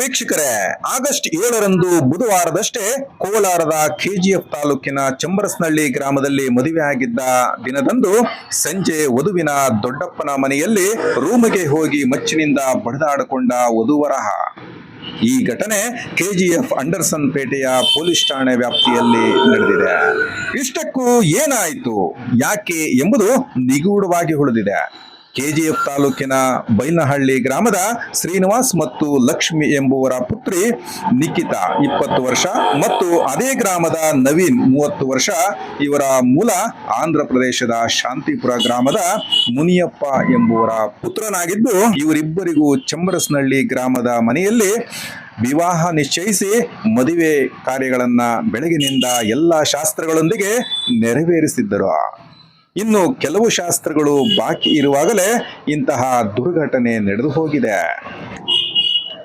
ವೀಕ್ಷಕರೇ, ಆಗಸ್ಟ್ ಏಳರಂದು ಬುಧವಾರದಷ್ಟೇ ಕೋಲಾರದ ಕೆಜಿಎಫ್ ತಾಲೂಕಿನ ಚಂಬರಸ್ನಳ್ಳಿ ಗ್ರಾಮದಲ್ಲಿ ಮದುವೆಯಾಗಿದ್ದ ದಿನದಂದು ಸಂಜೆ ವಧುವಿನ ದೊಡ್ಡಪ್ಪನ ಮನೆಯಲ್ಲಿ ರೂಮಿಗೆ ಹೋಗಿ ಮಚ್ಚಿನಿಂದ ಬಡಿದಾಡಿಕೊಂಡ ವಧುವರಹ. ಈ ಘಟನೆ ಕೆಜಿಎಫ್ ಅಂಡರ್ಸನ್ ಪೇಟೆಯ ಪೊಲೀಸ್ ಠಾಣೆ ವ್ಯಾಪ್ತಿಯಲ್ಲಿ ನಡೆದಿದೆ. ಇಷ್ಟಕ್ಕೂ ಏನಾಯಿತು, ಯಾಕೆ ಎಂಬುದು ನಿಗೂಢವಾಗಿ ಉಳಿದಿದೆ ಕೆಜಿಎಫ್ ತಾಲೂಕಿನ ಬೈನಹಳ್ಳಿ ಗ್ರಾಮದ ಶ್ರೀನಿವಾಸ್ ಮತ್ತು ಲಕ್ಷ್ಮಿ ಎಂಬುವರ ಪುತ್ರಿ ನಿಖಿತಾ ಇಪ್ಪತ್ತು ವರ್ಷ ಮತ್ತು ಅದೇ ಗ್ರಾಮದ ನವೀನ್ ಮೂವತ್ತು ವರ್ಷ. ಇವರ ಮೂಲ ಆಂಧ್ರ ಪ್ರದೇಶದ ಶಾಂತಿಪುರ ಗ್ರಾಮದ ಮುನಿಯಪ್ಪ ಎಂಬುವರ ಪುತ್ರನಾಗಿದ್ದು, ಇವರಿಬ್ಬರಿಗೂ ಚಂಬರಸ್ನಹಳ್ಳಿ ಗ್ರಾಮದ ಮನೆಯಲ್ಲಿ ವಿವಾಹ ನಿಶ್ಚಯಿಸಿ ಮದುವೆ ಕಾರ್ಯಗಳನ್ನು ಬೆಳಗಿನಿಂದ ಎಲ್ಲ ಶಾಸ್ತ್ರಗಳೊಂದಿಗೆ ನೆರವೇರಿಸಿದ್ದರು. ಇನ್ನು ಕೆಲವು ಶಾಸ್ತ್ರಗಳು ಬಾಕಿ ಇರುವಾಗಲೇ ಇಂತಹ ದುರ್ಘಟನೆ ನಡೆದು ಹೋಗಿದೆ.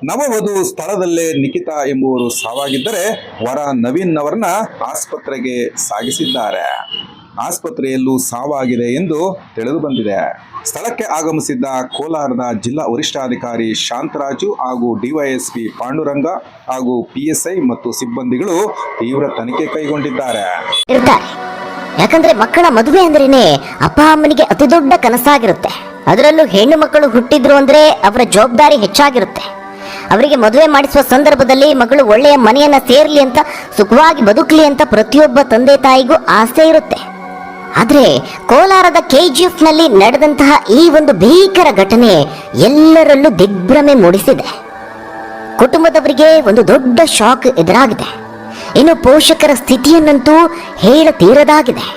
ನವವಧು ಸ್ಥಳದಲ್ಲೇ ನಿಖಿತಾ ಎಂಬುವರು ಸಾವಾಗಿದ್ದರೆ ವರ ನವೀನ್ ಅವರನ್ನ ಆಸ್ಪತ್ರೆಗೆ ಸಾಗಿಸಿದ್ದಾರೆ. ಆಸ್ಪತ್ರೆಯಲ್ಲೂ ಸಾವಾಗಿದೆ ಎಂದು ತಿಳಿದು ಬಂದಿದೆ. ಸ್ಥಳಕ್ಕೆ ಆಗಮಿಸಿದ್ದ ಕೋಲಾರದ ಜಿಲ್ಲಾ ವರಿಷ್ಠಾಧಿಕಾರಿ ಶಾಂತರಾಜು ಹಾಗೂ ಡಿವೈಎಸ್ಪಿ ಪಾಂಡುರಂಗ ಹಾಗೂ ಪಿಎಸ್ಐ ಮತ್ತು ಸಿಬ್ಬಂದಿಗಳು ತೀವ್ರ ತನಿಖೆ ಕೈಗೊಂಡಿದ್ದಾರೆ. ಯಾಕಂದ್ರೆ ಮಕ್ಕಳ ಮದುವೆ ಅಂದ್ರೇನೆ ಅಪ್ಪ ಅಮ್ಮನಿಗೆ ಅತಿ ದೊಡ್ಡ ಕನಸಾಗಿರುತ್ತೆ. ಅದರಲ್ಲೂ ಹೆಣ್ಣು ಮಕ್ಕಳು ಹುಟ್ಟಿದ್ರು ಅಂದ್ರೆ ಅವರ ಜವಾಬ್ದಾರಿ ಹೆಚ್ಚಾಗಿರುತ್ತೆ. ಅವರಿಗೆ ಮದುವೆ ಮಾಡಿಸುವ ಸಂದರ್ಭದಲ್ಲಿ ಮಗಳು ಒಳ್ಳೆಯ ಮನೆಯನ್ನ ಸೇರ್ಲಿ ಅಂತ, ಸುಖವಾಗಿ ಬದುಕಲಿ ಅಂತ ಪ್ರತಿಯೊಬ್ಬ ತಂದೆ ತಾಯಿಗೂ ಆಸೆ ಇರುತ್ತೆ. ಆದರೆ ಕೋಲಾರದ ಕೆಜಿಎಫ್ನಲ್ಲಿ ನಡೆದಂತಹ ಈ ಒಂದು ಭೀಕರ ಘಟನೆ ಎಲ್ಲರಲ್ಲೂ ದಿಗ್ಭ್ರಮೆ ಮೂಡಿಸಿದೆ. ಕುಟುಂಬದವರಿಗೆ ಒಂದು ದೊಡ್ಡ ಶಾಕ್ ಎದುರಾಗಿದೆ. ಇನ್ನು ಪೋಷಕರ ಸ್ಥಿತಿಯನ್ನಂತೂ ಹೇಳತೀರದಾಗಿದೆ.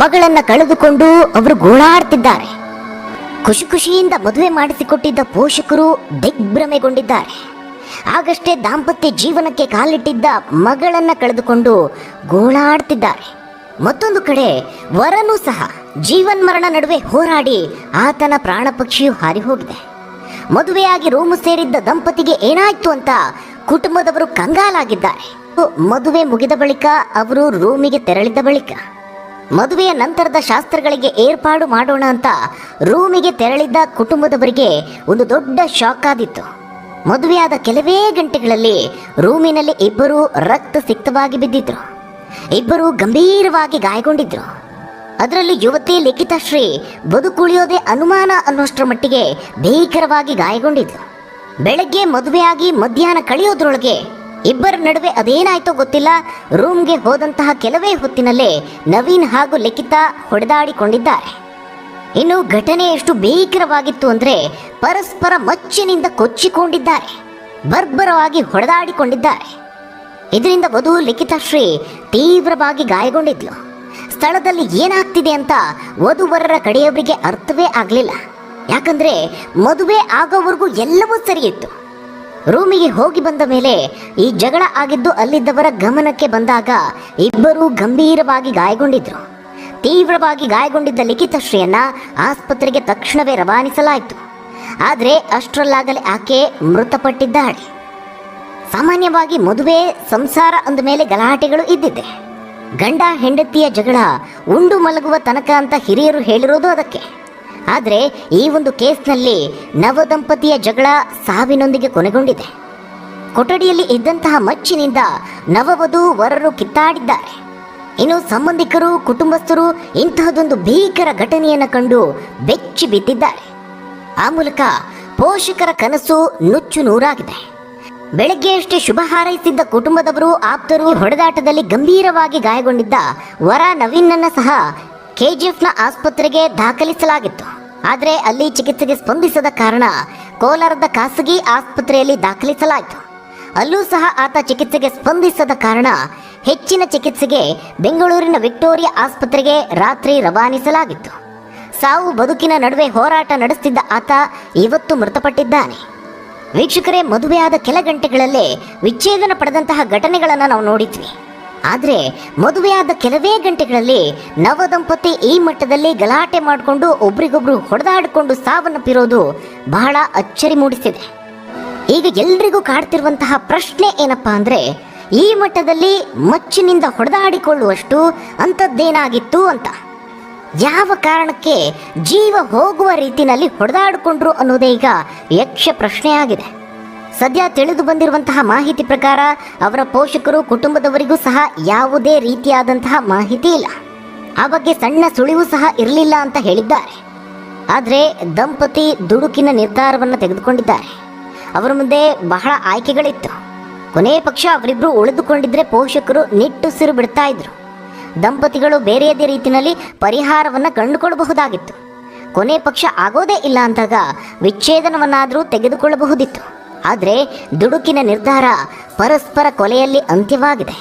ಮಗಳನ್ನ ಕಳೆದುಕೊಂಡು ಅವರು ಗೋಳಾಡ್ತಿದ್ದಾರೆ ಖುಷಿ ಖುಷಿಯಿಂದ ಮದುವೆ ಮಾಡಿಸಿಕೊಟ್ಟಿದ್ದ ಪೋಷಕರು ದಿಗ್ಭ್ರಮೆಗೊಂಡಿದ್ದಾರೆ. ಆಗಷ್ಟೇ ದಾಂಪತ್ಯ ಜೀವನಕ್ಕೆ ಕಾಲಿಟ್ಟಿದ್ದ ಮಗಳನ್ನ ಕಳೆದುಕೊಂಡು ಗೋಳಾಡ್ತಿದ್ದಾರೆ ಮತ್ತೊಂದು ಕಡೆ ವರನೂ ಸಹ ಜೀವನ್ಮರಣ ನಡುವೆ ಹೋರಾಡಿ ಆತನ ಪ್ರಾಣ ಪಕ್ಷಿಯು ಹಾರಿ ಹೋಗಿದೆ ಮದುವೆಯಾಗಿ ರೂಮು ಸೇರಿದ್ದ ದಂಪತಿಗೆ ಏನಾಯ್ತು ಅಂತ ಕುಟುಂಬದವರು ಕಂಗಾಲಾಗಿದ್ದಾರೆ. ಮದುವೆ ಮುಗಿದ ಬಳಿಕ ಅವರು ರೂಮಿಗೆ ತೆರಳಿದ ಬಳಿಕ ಮದುವೆಯ ನಂತರದ ಶಾಸ್ತ್ರಗಳಿಗೆ ಏರ್ಪಾಡು ಮಾಡೋಣ ಅಂತ ರೂಮಿಗೆ ತೆರಳಿದ್ದ ಕುಟುಂಬದವರಿಗೆ ಒಂದು ದೊಡ್ಡ ಶಾಕ್ ಆದಿತ್ತು. ಮದುವೆಯಾದ ಕೆಲವೇ ಗಂಟೆಗಳಲ್ಲಿ ರೂಮಿನಲ್ಲಿ ಇಬ್ಬರು ರಕ್ತ ಸಿಕ್ತವಾಗಿ ಬಿದ್ದಿದ್ರು. ಇಬ್ಬರು ಗಂಭೀರವಾಗಿ ಗಾಯಗೊಂಡಿದ್ರು. ಅದರಲ್ಲಿ ಯುವತಿ ಲಿಖಿತ ಶ್ರೀ ಬದುಕುಳಿಯೋದೇ ಅನುಮಾನ ಅನ್ನೋಷ್ಟರ ಮಟ್ಟಿಗೆ ಭೀಕರವಾಗಿ ಗಾಯಗೊಂಡಿದ್ರು ಬೆಳಗ್ಗೆ ಮದುವೆಯಾಗಿ ಮಧ್ಯಾಹ್ನ ಕಳೆಯೋದ್ರೊಳಗೆ ಇಬ್ಬರ ನಡುವೆ ಅದೇನಾಯ್ತೋ ಗೊತ್ತಿಲ್ಲ. ರೂಮ್ಗೆ ಹೋದಂತಹ ಕೆಲವೇ ಹೊತ್ತಿನಲ್ಲೇ ನವೀನ್ ಹಾಗೂ ಲಿಖಿತಾ ಹೊಡೆದಾಡಿಕೊಂಡಿದ್ದಾರೆ. ಇನ್ನು ಘಟನೆ ಎಷ್ಟು ಭೀಕರವಾಗಿತ್ತು ಅಂದ್ರೆ ಪರಸ್ಪರ ಮಚ್ಚಿನಿಂದ ಕೊಚ್ಚಿಕೊಂಡಿದ್ದಾರೆ. ಬರ್ಬರವಾಗಿ ಹೊಡೆದಾಡಿಕೊಂಡಿದ್ದಾರೆ. ಇದರಿಂದ ವಧು ಲಿಖಿತ ಶ್ರೀ ತೀವ್ರವಾಗಿ ಗಾಯಗೊಂಡಿದ್ಲು. ಸ್ಥಳದಲ್ಲಿ ಏನಾಗ್ತಿದೆ ಅಂತ ವಧುವರರ ಕಡೆಯವರಿಗೆ ಅರ್ಥವೇ ಆಗಲಿಲ್ಲ. ಯಾಕಂದ್ರೆ ಮದುವೆ ಆಗೋವರೆಗೂ ಎಲ್ಲವೂ ಸರಿಯಿತ್ತು. ರೂಮಿಗೆ ಹೋಗಿ ಬಂದ ಮೇಲೆ ಈ ಜಗಳ ಆಗಿದ್ದು ಅಲ್ಲಿದ್ದವರ ಗಮನಕ್ಕೆ ಬಂದಾಗ ಇಬ್ಬರೂ ಗಂಭೀರವಾಗಿ ಗಾಯಗೊಂಡಿದ್ರು. ತೀವ್ರವಾಗಿ ಗಾಯಗೊಂಡಿದ್ದ ಲಿಖಿತ ಶ್ರೀಯನ್ನ ಆಸ್ಪತ್ರೆಗೆ ತಕ್ಷಣವೇ ರವಾನಿಸಲಾಯಿತು. ಆದರೆ ಅಷ್ಟರಲ್ಲಾಗಲೇ ಆಕೆ ಮೃತಪಟ್ಟಿದ್ದಾಳೆ ಸಾಮಾನ್ಯವಾಗಿ ಮದುವೆ, ಸಂಸಾರ ಅಂದ ಮೇಲೆ ಗಲಾಟೆಗಳು ಇದ್ದಿದೆ ಗಂಡ ಹೆಂಡತಿಯ ಜಗಳ ಉಂಡು ಮಲಗುವ ತನಕ ಅಂತ ಹಿರಿಯರು ಹೇಳಿರೋದು ಅದಕ್ಕೆ. ಆದರೆ ಈ ಒಂದು ಕೇಸ್ನಲ್ಲಿ ನವದಂಪತಿಯ ಜಗಳ ಸಾವಿನೊಂದಿಗೆ ಕೊನೆಗೊಂಡಿದೆ. ಕೊಠಡಿಯಲ್ಲಿ ಇದ್ದಂತಹ ಮಚ್ಚಿನಿಂದ ನವವಧು ವರರು ಕಿತ್ತಾಡಿದ್ದಾರೆ. ಇನ್ನು ಸಂಬಂಧಿಕರು, ಕುಟುಂಬಸ್ಥರು ಇಂತಹದೊಂದು ಭೀಕರ ಘಟನೆಯನ್ನು ಕಂಡು ಬೆಚ್ಚಿ ಬಿದ್ದಿದ್ದಾರೆ. ಆ ಮೂಲಕ ಪೋಷಕರ ಕನಸು ನುಚ್ಚು ನೂರಾಗಿದೆ. ಬೆಳಗ್ಗೆಯಷ್ಟೇ ಶುಭ ಹಾರೈಸಿದ್ದ ಕುಟುಂಬದವರು, ಆಪ್ತರು ಹೊಡೆದಾಟದಲ್ಲಿ ಗಂಭೀರವಾಗಿ ಗಾಯಗೊಂಡಿದ್ದ ವರ ನವೀನನ್ನ ಸಹ ಕೆಜಿಎಫ್ನ ಆಸ್ಪತ್ರೆಗೆ ದಾಖಲಿಸಲಾಗಿತ್ತು. ಆದರೆ ಅಲ್ಲಿ ಚಿಕಿತ್ಸೆಗೆ ಸ್ಪಂದಿಸದ ಕಾರಣ ಕೋಲಾರದ ಖಾಸಗಿ ಆಸ್ಪತ್ರೆಯಲ್ಲಿ ದಾಖಲಿಸಲಾಯಿತು. ಅಲ್ಲೂ ಸಹ ಆತ ಚಿಕಿತ್ಸೆಗೆ ಸ್ಪಂದಿಸದ ಕಾರಣ ಹೆಚ್ಚಿನ ಚಿಕಿತ್ಸೆಗೆ ಬೆಂಗಳೂರಿನ ವಿಕ್ಟೋರಿಯಾ ಆಸ್ಪತ್ರೆಗೆ ರಾತ್ರಿ ರವಾನಿಸಲಾಗಿತ್ತು. ಸಾವು ಬದುಕಿನ ನಡುವೆ ಹೋರಾಟ ನಡೆಸುತ್ತಿದ್ದ ಆತ ಇವತ್ತು ಮೃತಪಟ್ಟಿದ್ದಾನೆ. ವೀಕ್ಷಕರೇ, ಮದುವೆಯಾದ ಕೆಲ ಗಂಟೆಗಳಲ್ಲೇ ವಿಚ್ಛೇದನ ಪಡೆದಂತಹ ಘಟನೆಗಳನ್ನು ನಾವು ನೋಡಿದ್ವಿ. ಆದರೆ ಮದುವೆಯಾದ ಕೆಲವೇ ಗಂಟೆಗಳಲ್ಲಿ ನವ ದಂಪತಿ ಈ ಮಟ್ಟದಲ್ಲಿ ಗಲಾಟೆ ಮಾಡಿಕೊಂಡು ಒಬ್ರಿಗೊಬ್ರು ಹೊಡೆದಾಡಿಕೊಂಡು ಸಾವನ್ನಪ್ಪಿರೋದು ಬಹಳ ಅಚ್ಚರಿ ಮೂಡಿಸಿದೆ. ಈಗ ಎಲ್ರಿಗೂ ಕಾಡ್ತಿರುವಂತಹ ಪ್ರಶ್ನೆ ಏನಪ್ಪಾ ಅಂದ್ರೆ, ಈ ಮಟ್ಟದಲ್ಲಿ ಮಚ್ಚಿನಿಂದ ಹೊಡೆದಾಡಿಕೊಳ್ಳುವಷ್ಟು ಅಂಥದ್ದೇನಾಗಿತ್ತು ಅಂತ. ಯಾವ ಕಾರಣಕ್ಕೆ ಜೀವ ಹೋಗುವ ರೀತಿಯಲ್ಲಿ ಹೊಡೆದಾಡಿಕೊಂಡ್ರು ಅನ್ನೋದೇ ಈಗ ಯಕ್ಷ ಪ್ರಶ್ನೆಯಾಗಿದೆ. ಸದ್ಯ ತಿಳಿದು ಬಂದಿರುವಂತಹ ಮಾಹಿತಿ ಪ್ರಕಾರ ಅವರ ಪೋಷಕರು ಕುಟುಂಬದವರಿಗೂ ಸಹ ಯಾವುದೇ ರೀತಿಯಾದಂತಹ ಮಾಹಿತಿ ಇಲ್ಲ. ಆ ಬಗ್ಗೆ ಸಣ್ಣ ಸುಳಿವು ಸಹ ಇರಲಿಲ್ಲ ಅಂತ ಹೇಳಿದ್ದಾರೆ. ಆದರೆ ದಂಪತಿ ದುಡುಕಿನ ನಿರ್ಧಾರವನ್ನು ತೆಗೆದುಕೊಂಡಿದ್ದಾರೆ. ಅವರ ಮುಂದೆ ಬಹಳ ಆಯ್ಕೆಗಳಿತ್ತು. ಕೊನೆಯ ಪಕ್ಷ ಅವರಿಬ್ಬರು ಉಳಿದುಕೊಂಡಿದ್ರೆ ಪೋಷಕರು ನಿಟ್ಟುಸಿರು ಬಿಡ್ತಾ ಇದ್ರು. ದಂಪತಿಗಳು ಬೇರೆಯದೇ ರೀತಿಯಲ್ಲಿ ಪರಿಹಾರವನ್ನು ಕಂಡುಕೊಳ್ಳಬಹುದಾಗಿತ್ತು. ಕೊನೆ ಪಕ್ಷ ಆಗೋದೇ ಇಲ್ಲ ಅಂದಾಗ ವಿಚ್ಛೇದನವನ್ನಾದರೂ ತೆಗೆದುಕೊಳ್ಳಬಹುದಿತ್ತು. ಆದರೆ ದುಡುಕಿನ ನಿರ್ಧಾರ ಪರಸ್ಪರ ಕೊಲೆಯಲ್ಲಿ ಅಂತ್ಯವಾಗಿದೆ.